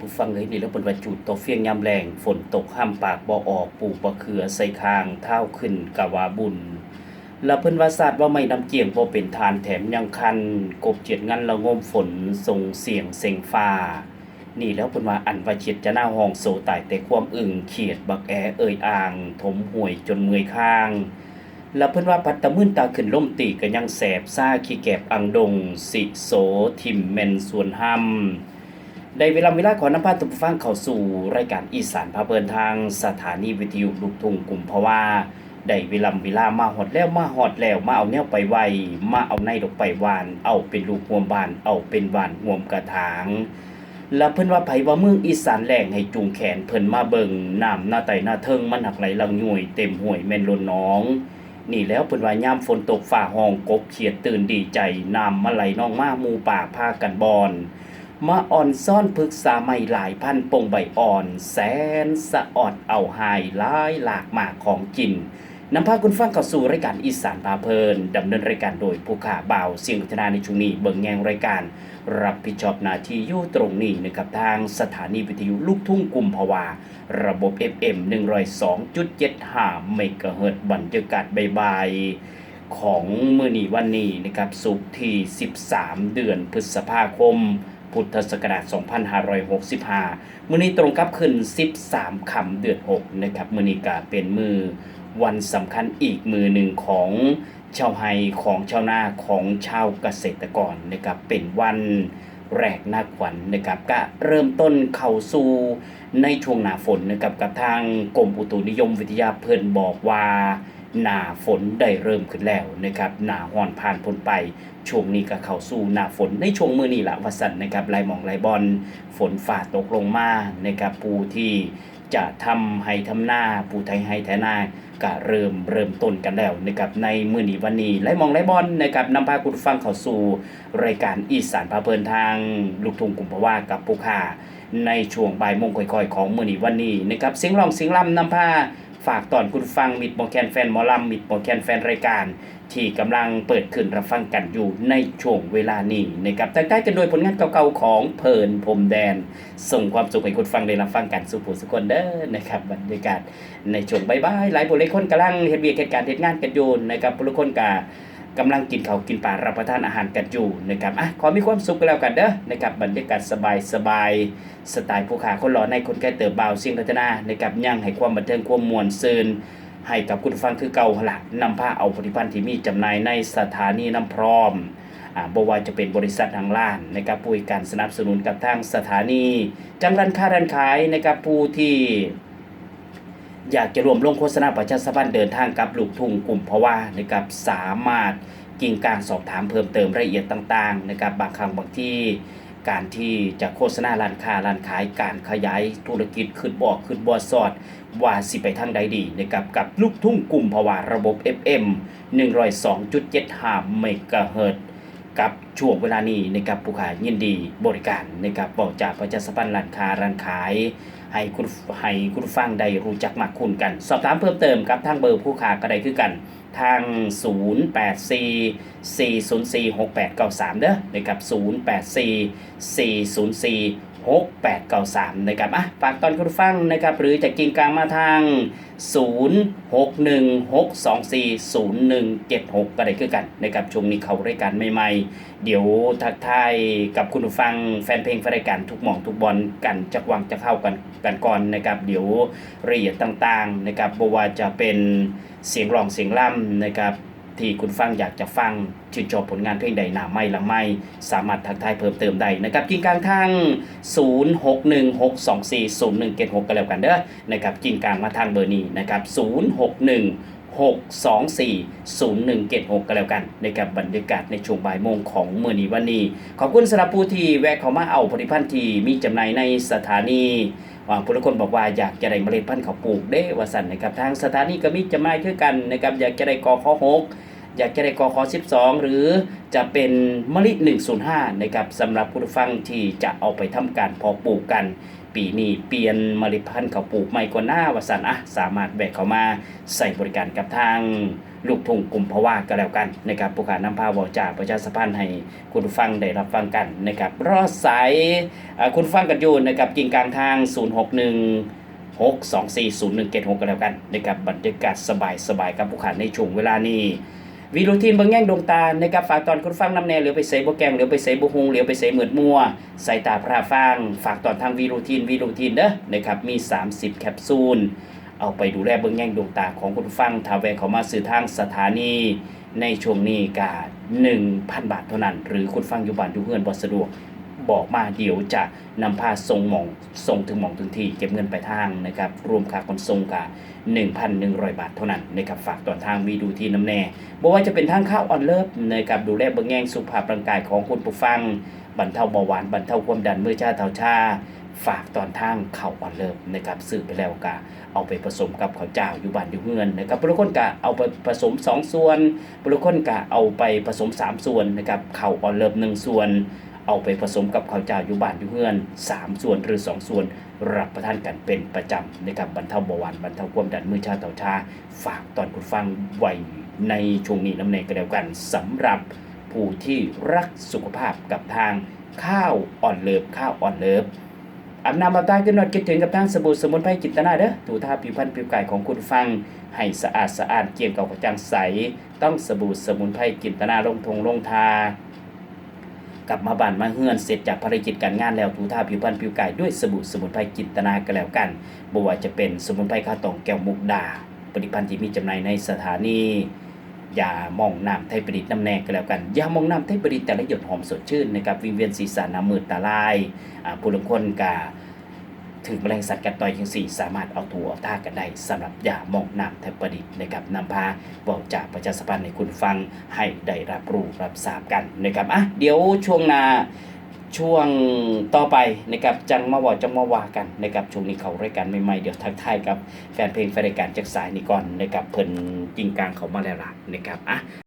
ผู้ฟังเลยนี่แล้วเป็นว่าจุดตกเฟียงยามแรงฝนตกห้ามปากบ่ออกปลูกบ่เขือใส่คางเท้าขึ้นกะว่าบุญแล้วเพิ่นว่าศาสตร์ว่าไม่นำเกี่ยงบ่เป็นทานแถมยังคันกบเจียดงันละงมฝนส่งเสียงเสียงฟ้า นี่แล้วเพิ่นว่าอันว่าเฉียดจะหน้าห้องโซตายแต่ความอึ่งเขียดบักแอเอ่ยอ่าง ถมห่วยจนเมื่อยข้างแล้วเพิ่นว่าปัตตะมื่นตาขึ้นล่มตีก็ยังแสบซ่าขี้แกบอังดง สิโสทิมแม่นส่วนห้ำ ได้เวลาเวลาขอนำพาทุกฟังเข้าสู่รายการอีสานพาเพลินทางสถานีวิทยุลูกทุ่งกลุ่มเพราะว่าได้เวลาเวลามาฮอดแล้วมาฮอดแล้วมาเอาแนวไปไวมาเอาในดอกไปวาน เอาเป็นลูกหวมบาน เอาเป็นวานหวมกระถางแล้วเพิ่นว่าไผว่าเมืองอีสานแหล่งให้จูงแขนเพิ่นมาเบิงน้ำหน้าไตหน้าเทิงมันหักไหลลังย่วยเต็มห้วยแม่นล้นหนอง นี่แล้วเพิ่นว่ายามฝนตกฟ้าห้องกบเขียดตื่นดีใจน้ำมาไหลน้องมาหมู่ป่าพากันบอน มาอ่อนซ่อนพึกษาไม่หลายพันปงใบอ่อน แสนสะออดเอาหายลายหลากมากของกินนำพาคุณฟังเข้าสู่รายการอีสานพาเพลินดำเนินรายการโดยผู้ข่าบ่าวเสียงพัฒนาในช่วงนี้เบิ่งแยงรายการ รับผิดชอบหน้าที่อยู่ตรงนี้นะครับทางสถานีวิทยุลูกทุ่งกุมภาวา ระบบ FM 102.75เมกะเฮิรตบรรยากาศบายๆของมื้อนี้วันนี้นะครับสุกที่ 13 เดือนพฤษภาคม พุทธศักราช 2565 มื้อนี้ตรงกับขึ้น 13 ค่ำเดือน 6 นะครับ มื้อนี้ก็เป็นมือวันสำคัญอีกมือหนึ่งของชาวไฮของชาวนาของชาวเกษตรกรนะครับ เป็นวันแรกหน้าขวัญนะครับก็เริ่มต้นเข้าสู่ในช่วงหน้าฝนนะครับกับทางกรมอุตุนิยมวิทยาเพิ่นบอกว่า หน้าฝนได้เริ่มขึ้นแล้วนะครับหน้าฮ้อนผ่านพ้นไปช่วงนี้ก็เข้าสู่หน้าฝนในช่วงมือนี้ละวสันนะครับลายหมองลายบอลฝนฝ่าตกลงมานะครับผู้ที่จะทำให้ทำหน้าผู้ไทยให้แทนาก็เริ่มเริ่มต้นกันแล้วนะครับในมื้อนี้วันนี้ลายหมองลายบอลนะครับนำพาคุณฟังเข้าสู่ รายการอีสานพาเพลินทางลูกทุ่งกุมภาวากับผู้ค่าในช่วงบ่ายโมงค่อยๆ ของมื้อนี้วันนี้นะครับเสียงร้องเสียงล่ำนำพา ฝากตอนคุณฟังมิดหมอแคนแฟนหมอลำมิดหมอแคนแฟนรายการ ที่กำลังเปิดขึ้นรับฟังกันอยู่ในช่วงเวลานี้นะครับแต่ใกล้กันโดยผลงานเก่าๆของเพลินพรมแดน ส่งความสุขให้คุณฟังได้รับฟังกันสู่ผู้สุคนเด้อนะครับบรรยากาศในช่วงบายๆหลายผู้หลายคนกำลังเฮ็ดเวียกเหตุการณ์เหตุงานกันอยู่นะครับผู้ละคนกา กำลังกินเขากินปลารับประทานอาหารกันอยู่นะครับอะขอมีความสุขกันแล้วกันเด้อนะครับบรรยากาศสบายๆสไตล์ผู้ขาคนหล่อในคนแก่เติบเบาเสียงพัฒนานะครับยังให้ความบันเทิงความมวนซื่นให้กับคุณฟังคือเก่าหนละนำผ้าเอาผลิตภัณฑ์ที่มีจำหน่ายในสถานีน้ำพร้อมอ่าบว่าจะเป็นบริษัททางล้านนะครับผู้ให้การสนับสนุนกับทางสถานีจังร้านค้าร้านขายนะครับผู้ที่ อยากจะรวมลงโฆษณาประชาสัมพันธ์เดินทางกับลูกทุ่งกลุ่มเพราะว่านะครับสามารถกิ่งการสอบถามเพิ่มเติมรายละเอียดต่างๆนะครับบางครั้งบางที่การที่จะโฆษณาร้านค้าร้านขายการขยายธุรกิจขึ้นบอกขึ้นบอสอด ว่าสิไปทางใดดีนะครับกับลูกทุ่งกลุ่มภาวะระบบ FM 102.75เมกะเฮิรตซ์ กับช่วงเวลานี้นะครับผู้ขายยินดีบริการนะครับบอกจากประชาสัมพันธ์ร้านค้าร้านขาย ให้คุณให้คุณฟังได้รู้จักมากคุณกัน สอบถามเพิ่มเติมครับทางเบอร์ผู้ค้าก็ได้คือกันทาง 084 404 6893 เด้อนะครับ 6893นะครับอะฝากตอนคุณฟังนะครับ หรือจะกินกลางมาทาง 0616240176 ก็ได้คือกันนะครับช่วงนี้เขารายการใหม่ๆ เดี๋ยวทักทายกับคุณฟังแฟนเพลงรายการทุกหม่องทุกบอลกันจักวังจะเข้ากันกันก่อนนะครับ เดี๋ยวรายละเอียดต่างๆนะครับบ่ว่าจะเป็นเสียงร้องเสียงล่ำนะครับ ที่คุณฟังอยากจะฟังชื่นชอบผลงานเพลงใดหนาไม่หลังไม่ สามารถทักทายเพิ่มเติมได้นะครับกินกลางทาง 0616240176กันแล้วกันเด้อนะครับกินกลางมาทางเบอร์นี้นะครับ061 6240176กันแล้วกันนะครับบรรยากาศในช่วงบ่ายโมงของเมื้อนี้วันนี้ ขอบคุณสำหรับผู้ที่แวะเข้ามาเอาผลิตภัณฑ์ที่มีจำหน่ายในสถานีว่าผู้ละคนบอกว่าอยากจะได้เมล็ดพันธุ์ข้าวปลูกเด้ว่าสันนะครับทางสถานีก็มีจำหน่ายคือกันนะครับอยากจะได้กอข้อหก อยากจะได้กอขอ12 หรือจะเป็นมะลิ 105 นะครับสำหรับผู้ฟังที่จะเอาไปทำการพอปลูกกัน ปีนี้เปลี่ยนเมล็ดพันธุ์ข้าปลูกใหม่กว่าหน้าว่าสันอะสามารถแบกเขามาใส่บริการกับทางลูกทุ่งกลุ่มภาวะก็แล้วกันนะครับผู้ขานำพาว้าจากประชาสัมพันธ์ให้คุณฟังได้รับฟังกันนะครับรอดสายคุณฟังกันอยู่นะครับกิ่งกลางทาง 061 6240176ก็แล้วกันนะครับบรรยากาศสบายๆกับผู้ขาในช่วงเวลานี้ วิรูทีนเบางแง่งดวงตาในกับฝากตอนคุณฟังน้ำแน่เหลือไปใส่บ่แกงเหลือไปใส่บ่ฮงเหลือไปใส่เหมือดมัวใส่ตาพระฟัง ฝากตอนทางวิรูทีนวิรูทีนเด้อนะครับมี 30 แคปซูล เอาไปดูแลเบื้องแง่งดวงตาของคุณฟังทาแวะเขามาสื่อทางสถานีในช่วงนี้กา1,000 บาทเท่านั้น หรือคุณฟังอยู่บ้านอยู่เฮือนบ่สะดวก บอกมาเดี๋ยวจะนำพาส่งหมองส่งถึงหมองถึงที่เก็บเงินไปทางนะครับรวมค่าขนส่งกา1,100 บาทเท่านั้นนะครับฝากตอนทางวีดูที่น้ำแน่บ่ว่าจะเป็นทางข้าวออนเลิฟนะครับดูแลเบื้องแง่งสุขภาพร่างกายของคุณผู้ฟังบรรเทาเบาหวานบรรเทาความดันเมื่อชาเท่าชาฝากตอนทางข้าวออนเลิฟนะครับซื้อไปแล้วกะเอาไปผสมกับข้าวเจ้าอยู่บ้านอยู่เฮือนนะครับบางคนกะเอาไปผสม 2 ส่วนบางคนกะเอาไปผสม 3 ส่วนนะครับข้าวออนเลิฟ1ส่วน เอาไปผสมกับข้าวเจ้าอยู่บ้านอยู่เฮือน 3 ส่วนหรือ 2 ส่วน รับประทานกันเป็นประจำนะครับบรรเทาเบาหวานบรรเทาความดันมือชาเต่าชา ฝากตอนคุณฟังไว้ในช่วงนี้น้ำเนยก็แล้วกันสำหรับผู้ที่รักสุขภาพกับทางข้าวอ่อนเลิฟข้าวอ่อนเลิฟอาบน้ำอาบตาขึ้นนอนคิดถึงกับทางสบู่สมุนไพรจิตนาเด้อถูทาผิวพรรณผิวกายของคุณฟัง ให้สะอาดสะอาดเกลี่ยงเก่ากระจ่างใส ต้องสบู่สมุนไพรจิตนาลงทงลงทา กลับมาบ้านมาเฮือนเสร็จจากภารกิจการงานแล้วถูท่าผิวพรรณผิวกายด้วยสบู่สมุนไพรจิตนาก็แล้วกันบ่ว่าจะเป็นสมุนไพรข้าวตองแก้วมุกดา ผลิตภัณฑ์ที่มีจำหน่ายในสถานียามองน้ำไทยประดิษฐ์น้ำแน่ก็แล้วกันยามองน้ำไทยประดิษฐ์แต่ละหยดหอมสดชื่นนะครับวิงเวียนศีรษะน้ำมืดตาลายอ่ผู้ลงคนกา ถึงแมลงสัตว์กัดต่อยยังสี่ สามารถเอาตัวเอาท่ากันได้สำหรับยามองน้ำไทประดิษฐ์นะครับนำพาบอกจากประชาสัมพันธ์ให้คุณฟังให้ได้รับรู้รับทราบกันนะครับอะเดี๋ยวช่วงหนาช่วงต่อไปนะครับจังมาบอกจังมาว่ากันนะครับช่วงนี้เขารายการใหม่ๆเดี๋ยวทักทายกับแฟนเพลงแฟนรายการจากสายนี้ก่อนนะครับเพิ่นจริงกลางเขามาแล้วล่ะนะครับอะ